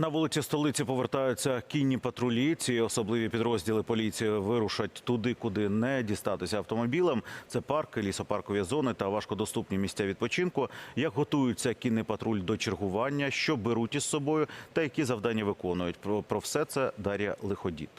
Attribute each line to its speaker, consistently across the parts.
Speaker 1: На вулиці столиці повертаються кінні патрулі. Ці особливі підрозділи поліції вирушать туди, куди не дістатися автомобілем. Це парки, лісопаркові зони та важкодоступні місця відпочинку. Як готуються кінний патруль до чергування, що беруть із собою та які завдання виконують. Про, про все це Дар'я Лиходіт.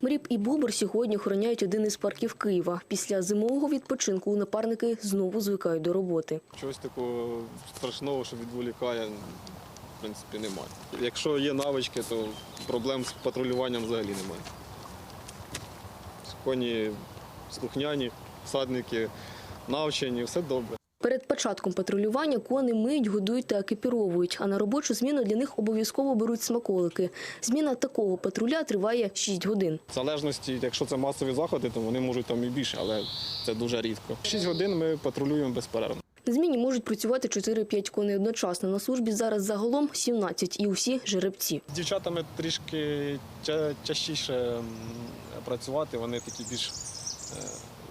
Speaker 2: Мріб і Бубр сьогодні охороняють один із парків Києва. Після зимового відпочинку напарники знову звикають до роботи.
Speaker 3: Чогось такого страшного, що відволікає, в принципі, немає. Якщо є навички, то проблем з патрулюванням взагалі немає. Коні слухняні, всадники навчені, все добре.
Speaker 2: Перед початком патрулювання кони миють, годують та екіпіровують, а на робочу зміну для них обов'язково беруть смаколики. Зміна такого патруля триває 6 годин.
Speaker 3: В залежності, якщо це масові заходи, то вони можуть там і більше, але це дуже рідко. Шість годин ми патрулюємо безперервно.
Speaker 2: На зміні можуть працювати 4-5 коней одночасно. На службі зараз загалом 17 і усі жеребці.
Speaker 3: З дівчатами трішки ча- частіше м, працювати, вони такі більш е,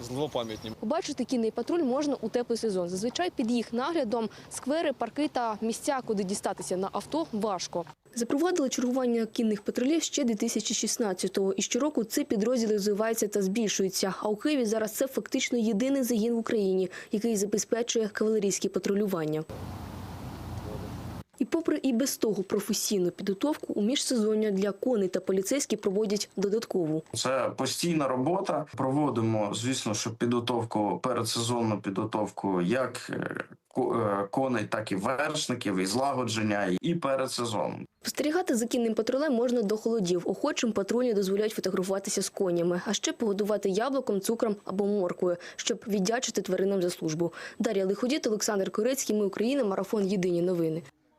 Speaker 3: злопам'ятні.
Speaker 2: Побачити кінний патруль можна у теплий сезон. Зазвичай під їх наглядом сквери, парки та місця, куди дістатися на авто, важко. Запровадили чергування кінних патрулів ще 2016-го. І щороку ці підрозділи розвиваються та збільшуються. А у Києві зараз це фактично єдиний загін в Україні, який забезпечує кавалерійське патрулювання. І попри і без того професійну підготовку у міжсезоння для коней та поліцейські проводять додаткову.
Speaker 4: Це постійна робота. Проводимо, звісно, що підготовку передсезонну підготовку як е, е, коней, так і вершників, і злагодження, і перед сезоном.
Speaker 2: Спостерігати за кінним патрулем можна до холодів. Охочим патрульні дозволяють фотографуватися з конями, а ще погодувати яблуком, цукром або морквою, щоб віддячити тваринам за службу. Дар'я Лиходіт, Олександр Корецький. Ми Україна. Марафон. Єдині новини.